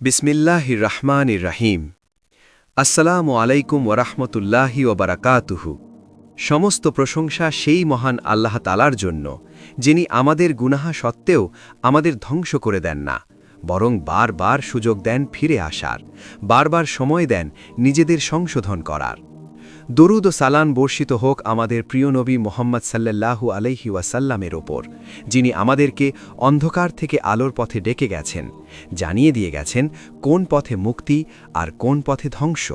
বিসমিল্লাহির রহমান রাহিম আসসালামু আলাইকুম ওরহমতুল্লাহি ওবরাকাতুহু সমস্ত প্রশংসা সেই মহান আল্লাহ তালার জন্য, যিনি আমাদের গুনাহা সত্ত্বেও আমাদের ধ্বংস করে দেন না, বরং বারবার সুযোগ দেন ফিরে আসার, বারবার সময় দেন নিজেদের সংশোধন করার। দরুদ ও সালান বর্ষিত হোক আমাদের প্রিয় নবী মোহাম্মদ সাল্লাল্লাহু আলাইহি ওয়াসাল্লামের ওপর, যিনি আমাদেরকে অন্ধকার থেকে আলোর পথে ডেকে গেছেন, জানিয়ে দিয়ে গেছেন কোন পথে মুক্তি আর কোন পথে ধ্বংস।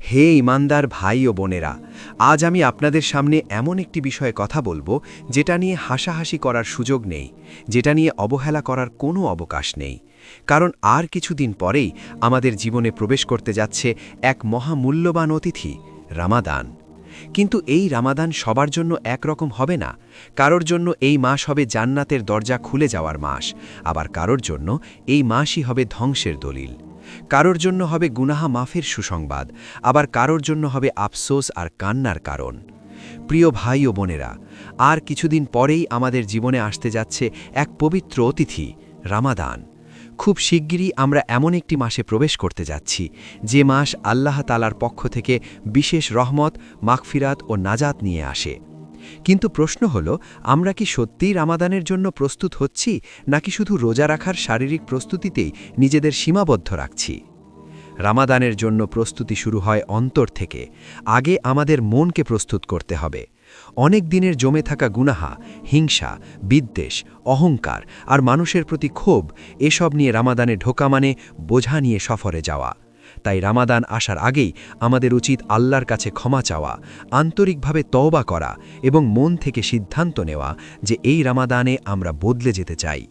হে ইমানদার ভাই ও বোনেরা, আজ আমি আপনাদের সামনে এমন একটি বিষয়ে কথা বলব যেটা নিয়ে হাসাহাসি করার সুযোগ নেই, যেটা নিয়ে অবহেলা করার কোনো অবকাশ নেই। কারণ আর কিছুদিন পরেই আমাদের জীবনে প্রবেশ করতে যাচ্ছে এক মহামূল্যবান অতিথি রামাদান। কিন্তু এই রামাদান সবার জন্য একরকম হবে না। কারোর জন্য এই মাস হবে জান্নাতের দরজা খুলে যাওয়ার মাস, আবার কারোর জন্য এই মাসই হবে ধ্বংসের দলিল। কারোর জন্য হবে গুনাহা মাফের সুসংবাদ, আবার কারোর জন্য হবে আফসোস আর কান্নার কারণ। প্রিয় ভাই ও বোনেরা, আর কিছুদিন পরেই আমাদের জীবনে আসতে যাচ্ছে এক পবিত্র অতিথি, রামাদান। খুব শিগগিরই আমরা এমন একটি মাসে প্রবেশ করতে যাচ্ছি, যে মাস আল্লাহ তালার পক্ষ থেকে বিশেষ রহমত, মাগফিরাত ও নাজাত নিয়ে আসে। কিন্তু প্রশ্ন হল, আমরা কি সত্যিই রামাদানের জন্য প্রস্তুত হচ্ছি, নাকি শুধু রোজা রাখার শারীরিক প্রস্তুতিতেই নিজেদের সীমাবদ্ধ রাখছি? রামাদানের জন্য প্রস্তুতি শুরু হয় অন্তর থেকে, আগে আমাদের মনকে প্রস্তুত করতে হবে। অনেক দিনের জমে থাকা গুনাহা, হিংসা, বিদ্বেষ, অহংকার আর মানুষের প্রতি ক্ষোভ, এসব নিয়ে রামাদানে ঢোকা মানে বোঝা নিয়ে সফরে যাওয়া। তাই রামাদান আসার আগেই আমাদের উচিত আল্লাহর কাছে ক্ষমা চাওয়া, আন্তরিকভাবে তওবা করা এবং মন থেকে সিদ্ধান্ত নেওয়া যে এই রামাদানে আমরা বদলে যেতে চাই।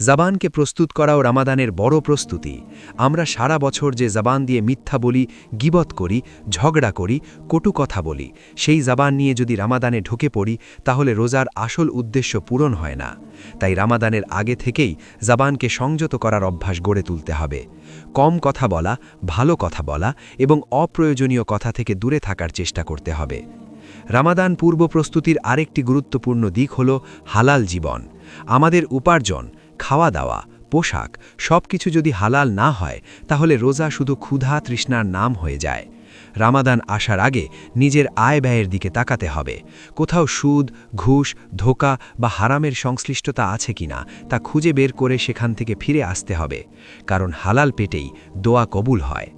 জাবানকে প্রস্তুত করাও রামাদানের বড় প্রস্তুতি। আমরা সারা বছর যে জাবান দিয়ে মিথ্যা বলি, গিবত করি, ঝগড়া করি, কটু কথা বলি, সেই জাবান নিয়ে যদি রামাদানে ঢুকে পড়ি, তাহলে রোজার আসল উদ্দেশ্য পূরণ হয় না। তাই রামাদানের আগে থেকেই জাবানকে সংযত করার অভ্যাস গড়ে তুলতে হবে। কম কথা বলা, ভালো কথা বলা এবং অপ্রয়োজনীয় কথা থেকে দূরে থাকার চেষ্টা করতে হবে। রামাদান পূর্ব প্রস্তুতির আরেকটি গুরুত্বপূর্ণ দিক হল হালাল জীবন। আমাদের উপার্জন খাওয়া দাওয়া পোশাক সব কিছু যদি হালাল না হয়, তাহলে রোজা শুধু ক্ষুধা তৃষ্ণার নাম হয়ে যায়। রামাদান আসার আগে নিজের আয় ব্যয়ের দিকে তাকাতে হবে। কোথাও সুদ, ঘুষ, ধোকা বা হারামের সংশ্লিষ্টতা আছে কিনা, তা খুঁজে বের করে সেখান থেকে ফিরে আসতে হবে। কারণ হালাল পেটেই দোয়া কবুল হয়।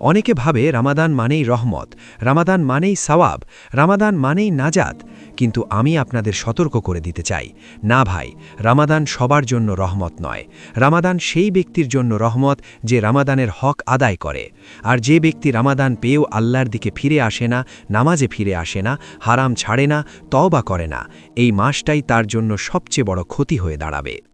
অনেকে ভাবে রামাদান মানেই রহমত, রামাদান মানেই সওয়াব, রামাদান মানেই নাজাত, কিন্তু আমি আপনাদের সতর্ক করে দিতে চাই। না ভাই, রামাদান সবার জন্য রহমত নয়। রামাদান সেই ব্যক্তির জন্য রহমত যে রামাদানের হক আদায় করে। আর যে ব্যক্তি রামাদান পেয়েও আল্লাহর দিকে ফিরে আসে না, নামাজে ফিরে আসে না, হারাম ছাড়ে না, তওবা করে না, এই মাসটাই তার জন্য সবচেয়ে বড় ক্ষতি হয়ে দাঁড়াবে।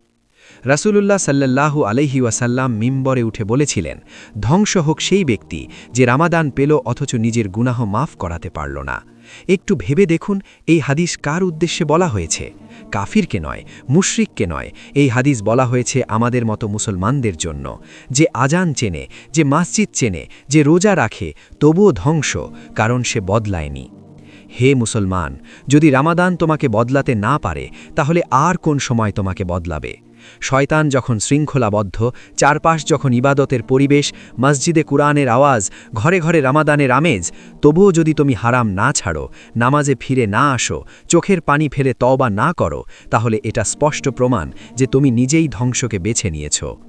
রাসূলুল্লাহ সাল্লাল্লাহু আলহি ওয়াসাল্লাম মিম্বরে উঠে বলেছিলেন, ধ্বংস হোক সেই ব্যক্তি যে রামাদান পেল অথচ নিজের গুনাহ মাফ করাতে পারল না। একটু ভেবে দেখুন, এই হাদিস কার উদ্দেশ্যে বলা হয়েছে? কাফিরকে নয়, মুশরিককে নয়, এই হাদিস বলা হয়েছে আমাদের মতো মুসলমানদের জন্য। যে আজান চেনে, যে মসজিদ চেনে, যে রোজা রাখে, তবুও ধ্বংস, কারণ সে বদলায়নি। হে মুসলমান, যদি রামাদান তোমাকে বদলাতে না পারে, তাহলে আর কোন সময় তোমাকে বদলাবে? শয়তান যখন শৃঙ্খলাবদ্ধ, চারপাশ যখন ইবাদতের পরিবেশ, মসজিদে কুরআনের আওয়াজ, ঘরে ঘরে রামাদানের আমেজ, তবুও যদি তুমি হারাম না ছাড়ো, নামাজে ফিরে না আসো, চোখের পানি ফেলে তওবা না করো, তাহলে এটা স্পষ্ট প্রমাণ যে তুমি নিজেই ধ্বংসকে বেছে নিয়েছো।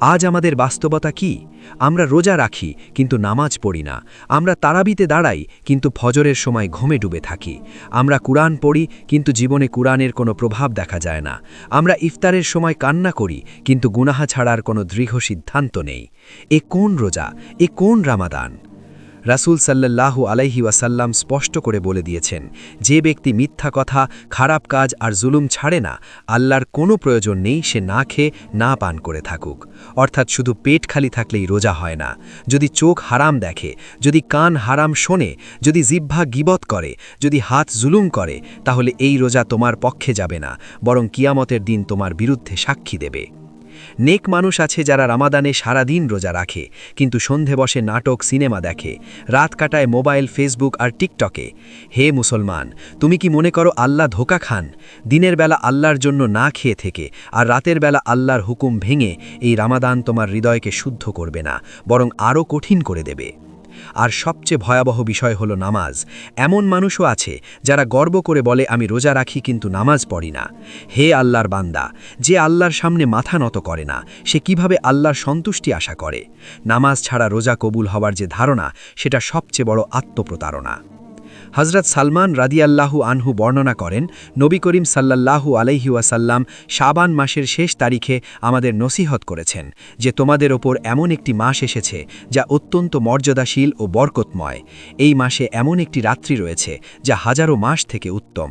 আজ আমাদের বাস্তবতা কি? আমরা রোজা রাখি, কিন্তু নামাজ পড়ি না। আমরা তারাবিতে দাঁড়াই, কিন্তু ফজরের সময় ঘুমে ডুবে থাকি। আমরা কুরআন পড়ি, কিন্তু জীবনে কুরআনের কোনো প্রভাব দেখা যায় না। আমরা ইফতারের সময় কান্না করি, কিন্তু গুনাহা ছাড়ার কোনো দৃঢ় সিদ্ধান্ত নেই। এ কোন রোজা? এ কোন রামাদান? রাসুল সাল্লাল্লাহু আলাইহি ওয়াসাল্লাম স্পষ্ট করে বলে দিয়েছেন, যে ব্যক্তি মিথ্যা কথা, খারাপ কাজ আর জুলুম ছাড়ে না, আল্লাহর কোনো প্রয়োজন নেই সে না খেয়ে, না পান করে থাকুক। অর্থাৎ শুধু পেট খালি থাকলেই রোজা হয় না। যদি চোখ হারাম দেখে, যদি কান হারাম শোনে, যদি জিহ্বা গিবত করে, যদি হাত জুলুম করে, তাহলে এই রোজা তোমার পক্ষে যাবে না, বরং কিয়ামতের দিন তোমার বিরুদ্ধে সাক্ষী দেবে। নেক মানুষ আছে যারা রামাদানে সারাদিন রোজা রাখে, কিন্তু সন্ধে বসে নাটক, সিনেমা দেখে, রাত কাটায় মোবাইল, ফেসবুক আর টিকটকে। হে মুসলমান, তুমি কি মনে করো আল্লাহ ধোকা খান? দিনের বেলা আল্লাহর জন্য না খেয়ে থেকে আর রাতের বেলা আল্লাহর হুকুম ভেঙে এই রামাদান তোমার হৃদয়কে শুদ্ধ করবে না, বরং আরও কঠিন করে দেবে। আর সবচেয়ে ভয়াবহ বিষয় হলো নামাজ। এমন মানুষও আছে যারা গর্ব করে বলে, আমি রোজা রাখি কিন্তু নামাজ পড়ি না। হে আল্লাহর বান্দা, যে আল্লাহর সামনে মাথা নত করে না, সে কীভাবে আল্লাহর সন্তুষ্টি আশা করে? নামাজ ছাড়া রোজা কবুল হওয়ার যে ধারণা, সেটা সবচেয়ে বড় আত্মপ্রতারণা। হজরত সালমান রাদিয়াল্লাহু আনহু বর্ণনা করেন, নবী করিম সাল্লাল্লাহু আলাইহি ওয়াসাল্লাম শাবান মাসের শেষ তারিখে আমাদের নসিহত করেছেন যে তোমাদের ওপর এমন একটি মাস এসেছে যা অত্যন্ত মর্যাদাশীল ও বরকতময়। এই মাসে এমন একটি রাত্রি রয়েছে যা হাজারো মাস থেকে উত্তম।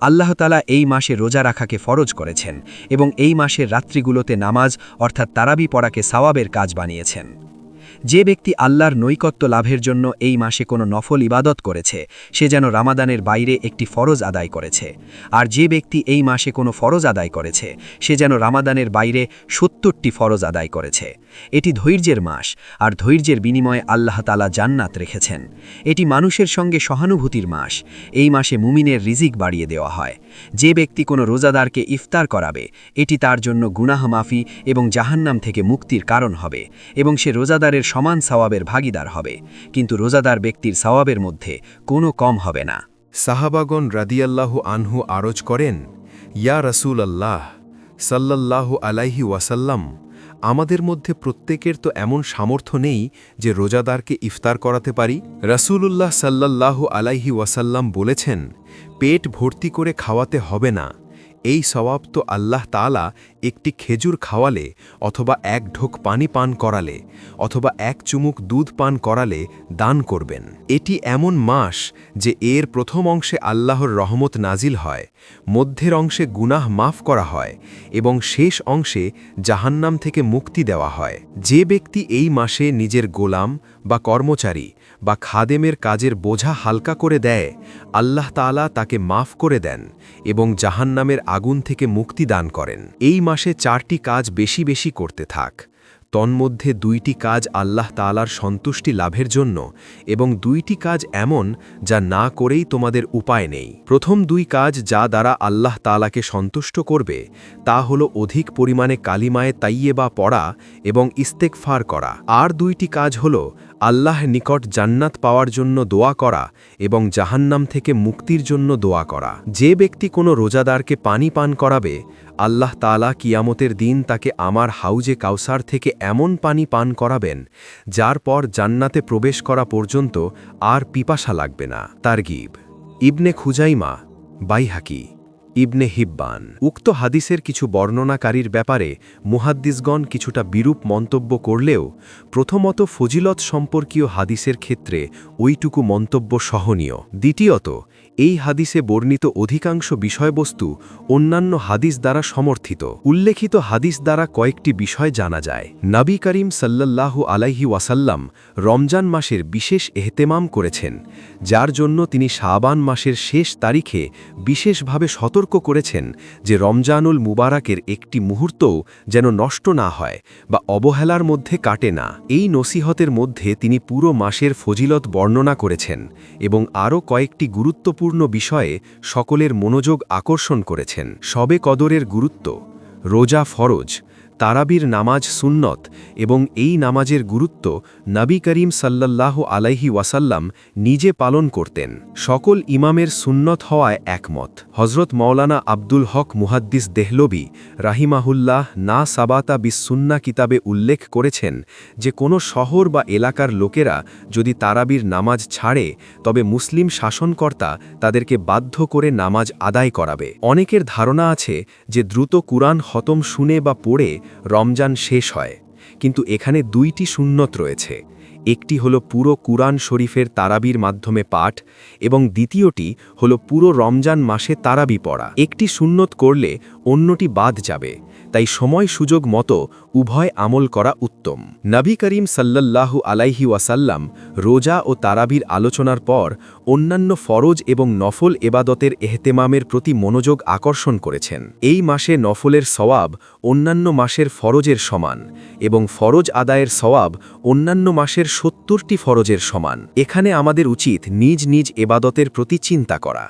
আল্লাহ তালা এই মাসে রোজা রাখাকে ফরজ করেছেন এবং এই মাসের রাত্রিগুলোতে নামাজ অর্থাৎ তারাবি পড়াকে সাওয়াবের কাজ বানিয়েছেন। যে ব্যক্তি আল্লাহর নৈকত্য লাভের জন্য এই মাসে কোনো নফল ইবাদত করেছে, সে যেন রামাদানের বাইরে একটি ফরজ আদায় করেছে। আর যে ব্যক্তি এই মাসে কোনো ফরজ আদায় করেছে, সে যেন রামাদানের বাইরে সত্তরটি ফরজ আদায় করেছে। এটি ধৈর্যের মাস, আর ধৈর্যের বিনিময়ে আল্লাহ তালা জান্নাত রেখেছেন। এটি মানুষের সঙ্গে সহানুভূতির মাস, এই মাসে মুমিনের রিজিক বাড়িয়ে দেওয়া হয়। যে ব্যক্তি কোনো রোজাদারকে ইফতার করাবে, এটি তার জন্য গুনাহ মাফি এবং জাহান্নাম থেকে মুক্তির কারণ হবে, এবং সে রোজাদারের সমান সওয়াবের ভাগিদার হবে। কিন্তু রোজাদার ব্যক্তির সওয়াবের মধ্যে কোনো কম হবে না। সাহাবাগন রাদিয়াল্লাহু আনহু আরজ করেন, ইয়া রসুল আল্লাহ সাল্লাল্লাহু আলাইহি ওয়াসাল্লাম আমাদের মধ্যে প্রত্যেকের তো এমন সামর্থ্য নেই যে রোজাদারকে ইফতার করাতে পারি। রসুলুল্লাহ সাল্লাল্লাহু আলাইহি ওয়াসাল্লাম বলেছেন, পেট ভর্তি করে খাওয়াতে হবে না। এই সওয়াব তো আল্লাহ তালা একটি খেজুর খাওয়ালে অথবা এক ঢোক পানি পান করালে অথবা এক চুমুক দুধ পান করালে দান করবেন। এটি এমন মাস যে এর প্রথম অংশে আল্লাহর রহমত নাজিল হয়, মধ্যের অংশে গুনাহ মাফ করা হয় এবং শেষ অংশে জাহান্নাম থেকে মুক্তি দেওয়া হয়। যে ব্যক্তি এই মাসে নিজের গোলাম বা কর্মচারী বা খাদেমের কাজের বোঝা হালকা করে দেয়, আল্লাহ তালা তাকে মাফ করে দেন এবং জাহান্নামের আগুন থেকে মুক্তি দান করেন। এই মাসে চারটি কাজ বেশি বেশি করতে থাক। তন্মধ্যে দুইটি কাজ আল্লাহ তালার সন্তুষ্টি লাভের জন্য এবং দুইটি কাজ এমন যা না করেই তোমাদের উপায় নেই। প্রথম দুই কাজ যা দ্বারা আল্লাহ তালাকে সন্তুষ্ট করবে, তা হল অধিক পরিমাণে কালিমায়ে তাইয়েবা পড়া এবং ইস্তেকফার করা। আর দুইটি কাজ হল আল্লাহ নিকট জান্নাত পাওয়ার জন্য দোয়া করা এবং জাহান্নাম থেকে মুক্তির জন্য দোয়া করা। যে ব্যক্তি কোনো রোজাদারকে পানি পান করাবে, আল্লাহ তালা কিয়ামতের দিন তাকে আমার হাউজে কাউসার থেকে এমন পানি পান করাবেন, যার পর জান্নাতে প্রবেশ করা পর্যন্ত আর পিপাসা লাগবে না। তারগিব ইবনে খুজাইমা, বাইহাকি। Ibn Hibban. উক্ত হাদিসের কিছু বর্ণনাকারীর ব্যাপারে মুহাদ্দিসগণ কিছুটা বিরূপ মন্তব্য করলেও, প্রথমত ফজিলত সম্পর্কীয় হাদিসের ক্ষেত্রে ওইটুকু মন্তব্য সহনীয়। দ্বিতীয়ত এই হাদিসে বর্ণিত অধিকাংশ বিষয়বস্তু অন্যান্য হাদিস দ্বারা সমর্থিত। উল্লেখিত হাদিস দ্বারা কয়েকটি বিষয় জানা যায়। নবী করিম সাল্লাল্লাহু আলাইহি ওয়াসাল্লাম রমজান মাসের বিশেষ এহতেমাম করেছেন, যার জন্য তিনি শাবান মাসের শেষ তারিখে বিশেষভাবে সতর্ক করেছেন যে রমজানুল মুবারাকের একটি মুহূর্তও যেন নষ্ট না হয় বা অবহেলার মধ্যে কাটে না। এই নসিহতের মধ্যে তিনি পুরো মাসের ফজিলত বর্ণনা করেছেন এবং আরও কয়েকটি গুরুত্বপূর্ণ গুরুত্বপূর্ণ বিষয়ে সকলের মনোযোগ আকর্ষণ করেছেন। সবে কদরের গুরুত্ব রোজা ফরজ তারাবির নামাজ সুন্নত এবং এই নামাজের গুরুত্ব নবী করিম সাল্লাল্লাহ আলাইহি ওয়াসাল্লাম নিজে পালন করতেন। সকল ইমামের সুন্নত হওয়ায় একমত। হজরত মৌলানা আব্দুল হক মুহাদ্দিস দেহলবি রাহিমাহুল্লাহ না সাবাতা বিসুন্না কিতাবে উল্লেখ করেছেন যে, কোনো শহর বা এলাকার লোকেরা যদি তারাবির নামাজ ছাড়ে, তবে মুসলিম শাসনকর্তা তাদেরকে বাধ্য করে নামাজ আদায় করাবে। অনেকের ধারণা আছে যে, দ্রুত কুরআন হতম শুনে বা পড়ে রমজান শেষ হয়, কিন্তু এখানে দুইটি সুন্নত রয়েছে। একটি হলো পুরো কুরআন শরীফের তারাবির মাধ্যমে পাঠ এবং দ্বিতীয়টি হলো পুরো রমজান মাসে তারাবি পড়া। একটি সুন্নত করলে অন্যটি বাদ যাবে, তাই সময় সুযোগ মতো উভয় আমল করা উত্তম। নবী করিম সাল্লাল্লাহু আলাইহি ওয়াসাল্লাম রোজা ও তারাবির আলোচনার পর অন্যান্য ফরজ এবং নফল এবাদতের এহতেমামের প্রতি মনোযোগ আকর্ষণ করেছেন। এই মাসে নফলের সওয়াব অন্যান্য মাসের ফরজের সমান এবং ফরজ আদায়ের সওয়াব অন্যান্য মাসের সত্তরটি ফরজের সমান। এখানে আমাদের উচিত নিজ নিজ এবাদতের প্রতি চিন্তা করা।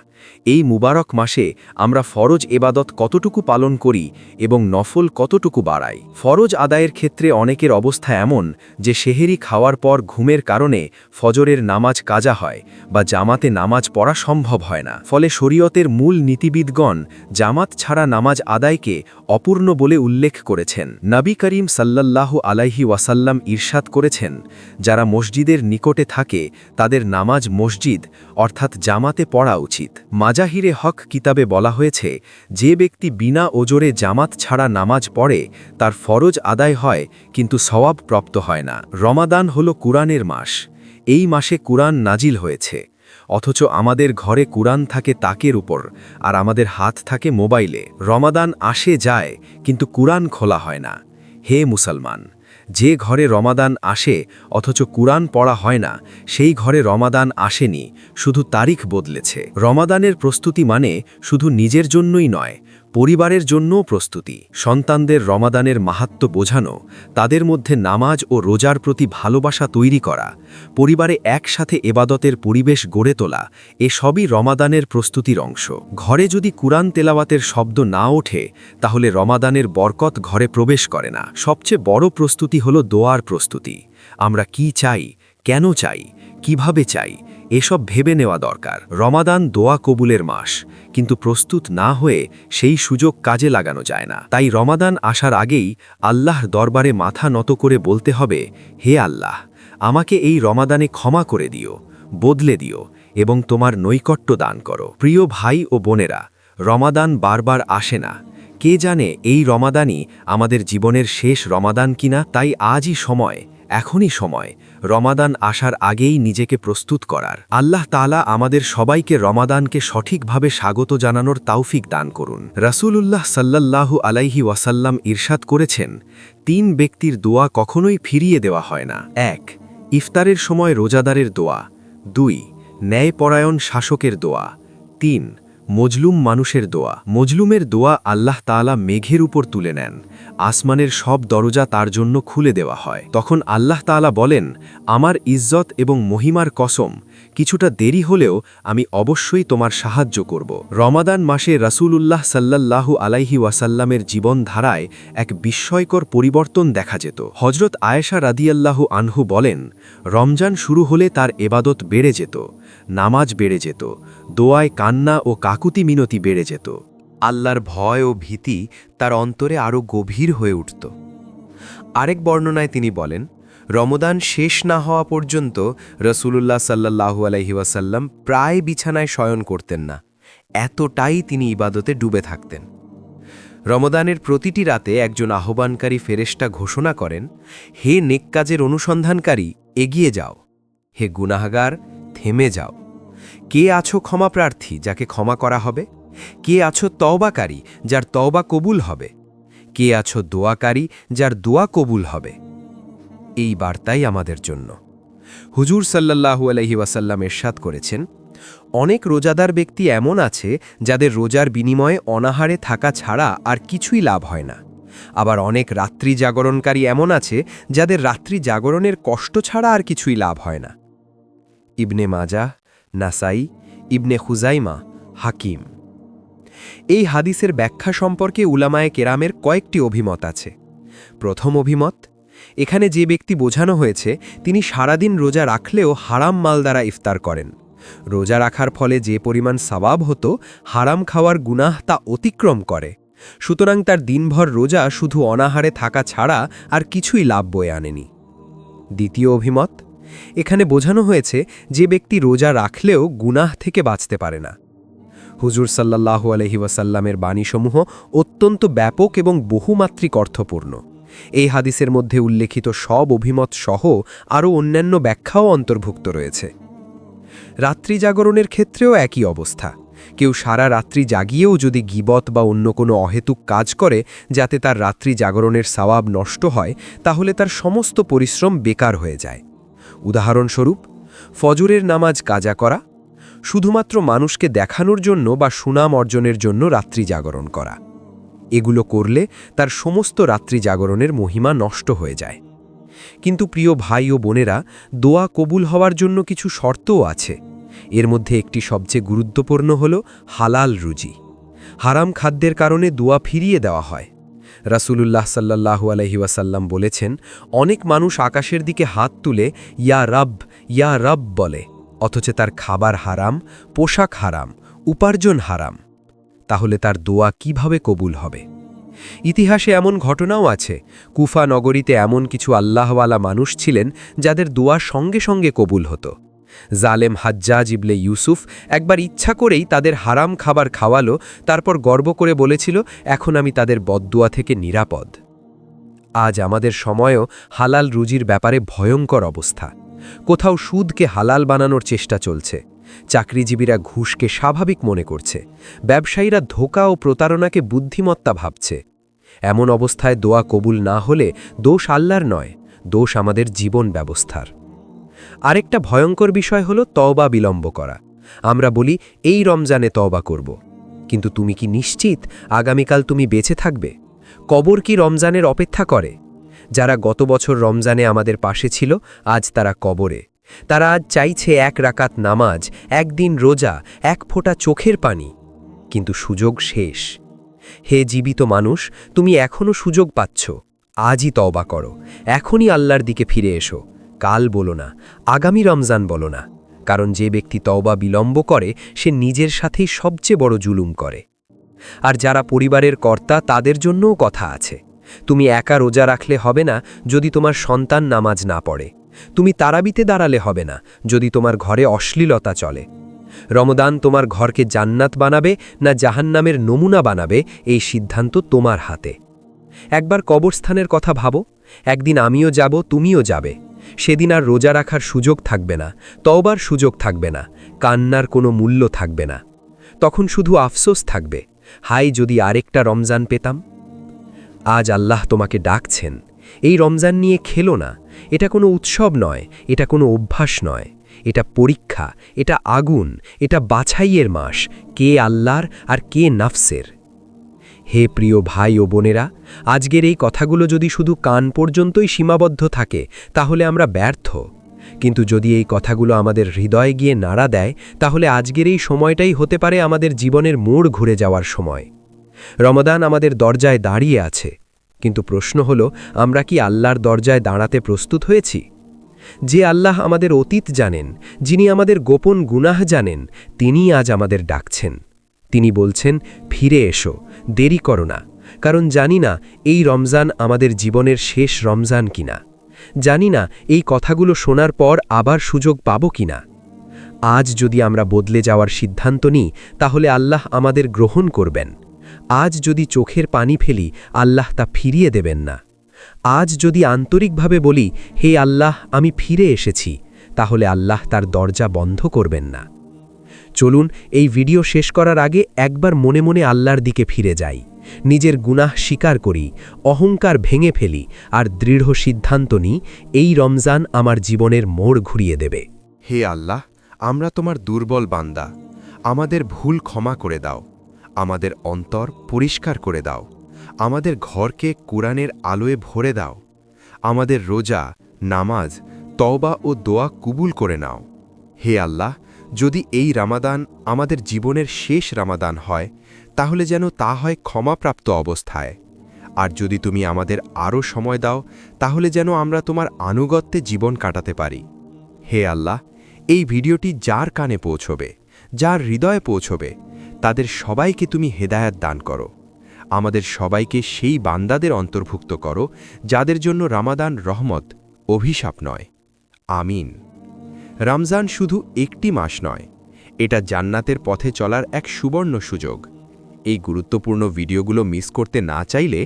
এই মুবারক মাসে আমরা ফরজ এবাদত কতটুকু পালন করি এবং নফল কতটুকু বাড়াই। ফরজ আদায়ের ক্ষেত্রে অনেকের অবস্থা এমন যে সেহেরি খাওয়ার পর ঘুমের কারণে ফজরের নামাজ কাজা হয় বা জামাতে নামাজ পড়া সম্ভব হয় না। ফলে শরীয়তের মূল নীতিবিদগণ জামাত ছাড়া নামাজ আদায়কে অপূর্ণ বলে উল্লেখ করেছেন। নবী করিম সাল্লাল্লাহু আলাইহি ওয়াসাল্লাম ঈর্ষাদ করেছেন, যারা মসজিদের নিকটে থাকে, তাদের নামাজ মসজিদ, অর্থাৎ জামাতে পড়া উচিত। মাজাহিরে হক কিতাবে বলা হয়েছে, যে ব্যক্তি বিনা ওজোরে জামাত ছাড়া নামাজ পড়ে, তার ফরজ আদায় হয়, কিন্তু সওয়াব প্রাপ্ত হয় না। রমাদান হল কুরআনের মাস। এই মাসে কুরআন নাজিল হয়েছে। অথচ আমাদের ঘরে কুরআন থাকে তাকের উপর, আর আমাদের হাত থাকে মোবাইলে। রমাদান আসে যায়, কিন্তু কুরআন খোলা হয় না। হে মুসলমান, যে ঘরে রমাদান আসে, অথচ কুরআন পড়া হয় না, সেই ঘরে রমাদান আসেনি, শুধু তারিখ বদলেছে। রমাদানের প্রস্তুতি মানে শুধু নিজের জন্যই নয় পরিবারের জন্যও প্রস্তুতি। সন্তানদের রমাদানের মাহাত্ম বোঝানো, তাদের মধ্যে নামাজ ও রোজার প্রতি ভালোবাসা তৈরি করা, পরিবারে একসাথে এবাদতের পরিবেশ গড়ে তোলা এসবই রমাদানের প্রস্তুতির অংশ। ঘরে যদি কুরআন তেলাওয়াতের শব্দ না ওঠে, তাহলে রমাদানের বরকত ঘরে প্রবেশ করে না। সবচেয়ে বড় প্রস্তুতি হল দোয়ার প্রস্তুতি। আমরা কি চাই, কেন চাই, কীভাবে চাই এসব ভেবে নেওয়া দরকার। রমাদান দোয়া কবুলের মাস। কিন্তু প্রস্তুত না হয়ে সেই সুযোগ কাজে লাগানো যায় না। তাই রমাদান আসার আগেই আল্লাহর দরবারে মাথা নত করে বলতে হবে, হে আল্লাহ, আমাকে এই রমাদানে ক্ষমা করে দিও, বদলে দিও এবং তোমার নৈকট্য দান করো। প্রিয় ভাই ও বোনেরা, রমাদান বারবার আসে না। কে জানে এই রমাদানই আমাদের জীবনের শেষ রমাদান কিনা? তাই আজই সময়, এখনই সময় রমাদান আসার আগেই নিজেকে প্রস্তুত করার। আল্লাহ তালা আমাদের সবাইকে রমাদানকে সঠিকভাবে স্বাগত জানানোর তাওফিক দান করুন। রাসূলুল্লাহ সাল্লাল্লাহু আলাইহি ওয়াসাল্লাম ইরশাদ করেছেন, তিন ব্যক্তির দোয়া কখনোই ফিরিয়ে দেওয়া হয় না। এক, ইফতারের সময় রোজাদারের দোয়া। দুই, ন্যায়পরায়ণ শাসকের দোয়া। তিন মজলুম মানুষের দোয়া। মজলুমের দোয়া আল্লাহ তাআলা মেঘের উপর তুলে নেন। আসমানের সব দরজা তার জন্য খুলে দেওয়া হয়। তখন আল্লাহ তাআলা বলেন, আমার ইজ্জত এবং মহিমার কসম, কিছুটা দেরি হলেও আমি অবশ্যই তোমার সাহায্য করব। রমাদান মাসে রাসূলুল্লাহ সাল্লাল্লাহু আলাইহি ওয়াসাল্লামের জীবনধারায় এক বিস্ময়কর পরিবর্তন দেখা যেত। হজরত আয়েশা রাদিয়াল্লাহু আনহু বলেন, রমজান শুরু হলে তার এবাদত বেড়ে যেত, নামাজ বেড়ে যেত দোয়ায় কান্না ও কাকুতি মিনতি বেড়ে যেত। আল্লাহর ভয় ও ভীতি তার অন্তরে আরও গভীর হয়ে উঠত। আরেক বর্ণনায় তিনি বলেন, রমদান শেষ না হওয়া পর্যন্ত রসুলুল্লাহ সাল্লাহু আলহি ওয়াসাল্লাম প্রায় বিছানায় শয়ন করতেন না। এতটাই তিনি ইবাদতে ডুবে থাকতেন। রমদানের প্রতিটি রাতে একজন আহ্বানকারী ফেরেশতা ঘোষণা করেন, হে নেক কাজের অনুসন্ধানকারী, এগিয়ে যাও। হে গুনাহাগার, থেমে যাও। কে আছো ক্ষমা প্রার্থী যাকে ক্ষমা করা হবে? কে আছো তওবাকারী যার তওবা কবুল হবে? কে আছো দোয়াকারী যার দোয়া কবুল হবে? এই বার্তাই আমাদের জন্য। হুজুর সাল্লাল্লাহু আলহি ওয়াসাল্লাম এরশাদ করেছেন, অনেক রোজাদার ব্যক্তি এমন আছে যাদের রোজার বিনিময়ে অনাহারে থাকা ছাড়া আর কিছুই লাভ হয় না। আবার অনেক রাত্রি জাগরণকারী এমন আছে যাদের রাত্রি জাগরণের কষ্ট ছাড়া আর কিছুই লাভ হয় না। ইবনে মাজাহ নাসাই, ইবনে খুজাইমা, হাকিম। এই হাদিসের ব্যাখ্যা সম্পর্কে উলামায়ে কেরামের কয়েকটি অভিমত আছে। প্রথম অভিমত, এখানে যে ব্যক্তি বোঝানো হয়েছে, তিনি সারাদিন রোজা রাখলেও হারাম মাল দ্বারা ইফতার করেন। রোজা রাখার ফলে যে পরিমাণ সবাব হতো, হারাম খাওয়ার গুনাহ তা অতিক্রম করে। সুতরাং তার দিনভর রোজা শুধু অনাহারে থাকা ছাড়া আর কিছুই লাভ বয়ে আনেনি। দ্বিতীয় অভিমত এখানে বোঝানো হয়েছে যে ব্যক্তি রোজা রাখলেও গুনাহ থেকে বাঁচতে পারে না। হুজুর সাল্লাহু আলহি ওয়াসাল্লামের বাণীসমূহ অত্যন্ত ব্যাপক এবং বহুমাত্রিক অর্থপূর্ণ। এই হাদিসের মধ্যে উল্লেখিত সব অভিমত সহ আরও অন্যান্য ব্যাখ্যাও অন্তর্ভুক্ত রয়েছে। রাত্রি জাগরণের ক্ষেত্রেও একই অবস্থা। কেউ সারা রাত্রি জাগিয়েও যদি গিবত বা অন্য কোনো অহেতুক কাজ করে যাতে তার রাত্রি জাগরণের সওয়াব নষ্ট হয়, তাহলে তার সমস্ত পরিশ্রম বেকার হয়ে যায়। উদাহরণস্বরূপ, ফজরের নামাজ কাজা করা, শুধুমাত্র মানুষকে দেখানোর জন্য বা সুনাম অর্জনের জন্য রাত্রি জাগরণ করা। এগুলো করলে তার সমস্ত রাত্রি জাগরণের মহিমা নষ্ট হয়ে যায়। কিন্তু প্রিয় ভাই ও বোনেরা, দোয়া কবুল হওয়ার জন্য কিছু শর্তও আছে। এর মধ্যে একটি সবচেয়ে গুরুত্বপূর্ণ হল হালাল রুজি। হারাম খাদ্যের কারণে দোয়া ফিরিয়ে দেওয়া হয়। রাসূলুল্লাহ সাল্লাহু ওয়াসাল্লাম বলেছেন, অনেক মানুষ আকাশের দিকে হাত তুলে ইয়া রব ইয়া রব বলে, অথচ তার খাবার হারাম, পোশাক হারাম, উপার্জন হারাম। তাহলে তার দোয়া কীভাবে কবুল হবে? ইতিহাসে এমন ঘটনাও আছে, কুফা নগরীতে এমন কিছু আল্লাহওয়ালা মানুষ ছিলেন যাদের দোয়া সঙ্গে সঙ্গে কবুল হতো। জালেম হাজ্জাজ ইবলে ইউসুফ একবার ইচ্ছা করেই তাদের হারাম খাবার খাওয়ালো, তারপর গর্ব করে বলেছিল, এখন আমি তাদের বদদুয়া থেকে নিরাপদ। আজ আমাদের সময়ও হালাল রুজির ব্যাপারে ভয়ঙ্কর অবস্থা। কোথাও সুদকে হালাল বানানোর চেষ্টা চলছে। চাকরিজীবীরা ঘুষকে স্বাভাবিক মনে করছে। ব্যবসায়ীরা ধোকা ও প্রতারণাকে বুদ্ধিমত্তা ভাবছে। এমন অবস্থায় দোয়া কবুল না হলে দোষ আল্লাহর নয়, দোষ আমাদের জীবন ব্যবস্থার। আরেকটা ভয়ঙ্কর বিষয় হল তওবা বিলম্ব করা। আমরা বলি, এই রমজানে তওবা করব। কিন্তু তুমি কি নিশ্চিত আগামীকাল তুমি বেঁচে থাকবে? কবর কি রমজানের অপেক্ষা করে? যারা গত বছর রমজানে আমাদের পাশে ছিল, আজ তারা কবরে। তারা আজ চাইছে এক রাকাত নামাজ একদিন রোজা, এক ফোঁটা চোখের পানি। কিন্তু সুযোগ শেষ। হে জীবিত মানুষ, তুমি এখনও সুযোগ পাচ্ছ। আজই তওবা করো। এখনই আল্লাহর দিকে ফিরে এসো। কাল বলো না, আগামী রমজান বলো না, কারণ যে ব্যক্তি তওবা বিলম্ব করে, সে নিজের সাথেই সবচেয়ে বড় জুলুম করে। আর যারা পরিবারের কর্তা, তাদের জন্যও কথা আছে। তুমি একা রোজা রাখলে হবে না যদি তোমার সন্তান নামাজ না পড়ে। তুমি তারাবিতে দাঁড়ালে হবে না যদি তোমার ঘরে অশ্লীলতা চলে। রমদান তোমার ঘরকে জান্নাত বানাবে না জাহান্নামের নমুনা বানাবে, এই সিদ্ধান্ত তোমার হাতে। একবার কবরস্থানের কথা ভাবো, একদিন আমিও যাব, তুমিও যাবে। সেদিন আর রোজা রাখার সুযোগ থাকবে না, তওবার সুযোগ থাকবে না, কান্নার কোনো মূল্য থাকবে না। তখন শুধু আফসোস থাকবে, হাই যদি আরেকটা রমজান পেতাম। আজ আল্লাহ তোমাকে ডাকছেন, এই রমজান নিয়ে খেলো না, এটা কোনো উৎসব নয়, এটা কোনো অভ্যাস নয়, এটা পরীক্ষা, এটা আগুন, এটা বাছাইয়ের মাস, কে আল্লাহর আর কে নাফসের। হে প্রিয় ভাই ও বোনেরা, আজকের এই কথাগুলো যদি শুধু কান পর্যন্তই সীমাবদ্ধ থাকে, তাহলে আমরা ব্যর্থ। কিন্তু যদি এই কথাগুলো আমাদের হৃদয়ে গিয়ে নাড়া দেয়, তাহলে আজকের এই সময়টাই হতে পারে আমাদের জীবনের মোড় ঘুরে যাওয়ার সময়। রমদান আমাদের দরজায় দাঁড়িয়ে আছে। কিন্তু প্রশ্ন হল, আমরা কি আল্লাহর দরজায় দাঁড়াতে প্রস্তুত হয়েছি? যে আল্লাহ আমাদের অতীত জানেন, যিনি আমাদের গোপন গুনাহ জানেন তিনি আজ আমাদের ডাকছেন। তিনি বলছেন, ফিরে এসো। দেরি করো না, কারণ জানি না এই রমজান আমাদের জীবনের শেষ রমজান কিনা। জানি না এই কথাগুলো শোনার পর আবার সুযোগ পাব কিনা। আজ যদি আমরা বদলে যাওয়ার সিদ্ধান্ত নিই, তাহলে আল্লাহ আমাদের গ্রহণ করবেন। আজ যদি চোখের পানি ফেলি, আল্লাহ তা ফিরিয়ে দেবেন না। আজ যদি আন্তরিকভাবে বলি, হে আল্লাহ, আমি ফিরে এসেছি, তাহলে আল্লাহ তার দরজা বন্ধ করবেন না। চলুন এই ভিডিও শেষ করার আগে একবার মনে মনে আল্লাহর দিকে ফিরে যাই। নিজের গুনাহ স্বীকার করি, অহংকার ভেঙে ফেলি আর দৃঢ় সিদ্ধান্ত নিই, এই রমজান আমার জীবনের মোড় ঘুরিয়ে দেবে। হে আল্লাহ, আমরা তোমার দুর্বল বান্দা। আমাদের ভুল ক্ষমা করে দাও। আমাদের অন্তর পরিষ্কার করে দাও। আমাদের ঘরকে কোরআনের আলোয় ভরে দাও। আমাদের রোজা, নামাজ, তওবা ও দোয়া কুবুল করে নাও। হে আল্লাহ যদি এই রামাদান আমাদের জীবনের শেষ রামাদান হয়, তাহলে যেন তা হয় ক্ষমাপ্রাপ্ত অবস্থায়। আর যদি তুমি আমাদের আরও সময় দাও, তাহলে যেন আমরা তোমার আনুগত্যে জীবন কাটাতে পারি। হে আল্লাহ, এই ভিডিওটি যার কানে পৌঁছবে, যার হৃদয়ে পৌঁছবে, তাদের সবাইকে তুমি হেদায়াত দান করো। আমাদের সবাইকে সেই বান্দাদের অন্তর্ভুক্ত করো, যাদের জন্য রামাদান রহমত, অভিশাপ নয়। আমিন। রমজান শুধু একটি মাস নয়, এটা জান্নাতের পথে চলার এক সুবর্ণ সুযোগ। এই গুরুত্বপূর্ণ ভিডিওগুলো মিস করতে না চাইলে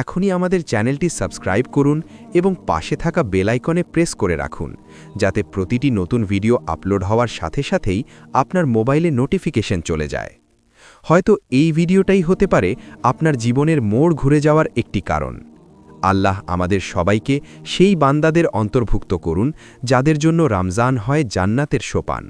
এখনই আমাদের চ্যানেলটি সাবস্ক্রাইব করুন এবং পাশে থাকা বেল আইকনে প্রেস করে রাখুন, যাতে প্রতিটি নতুন ভিডিও আপলোড হওয়ার সাথে সাথেই আপনার মোবাইলে নোটিফিকেশন চলে যায়। হয়তো এই ভিডিওটাই হতে পারে আপনার জীবনের মোড় ঘুরে যাওয়ার একটি কারণ। আল্লাহ আমাদের সবাইকে সেই বান্দাদের অন্তর্ভুক্ত করুন যাদের জন্য রমজান হয় জান্নাতের সোপান।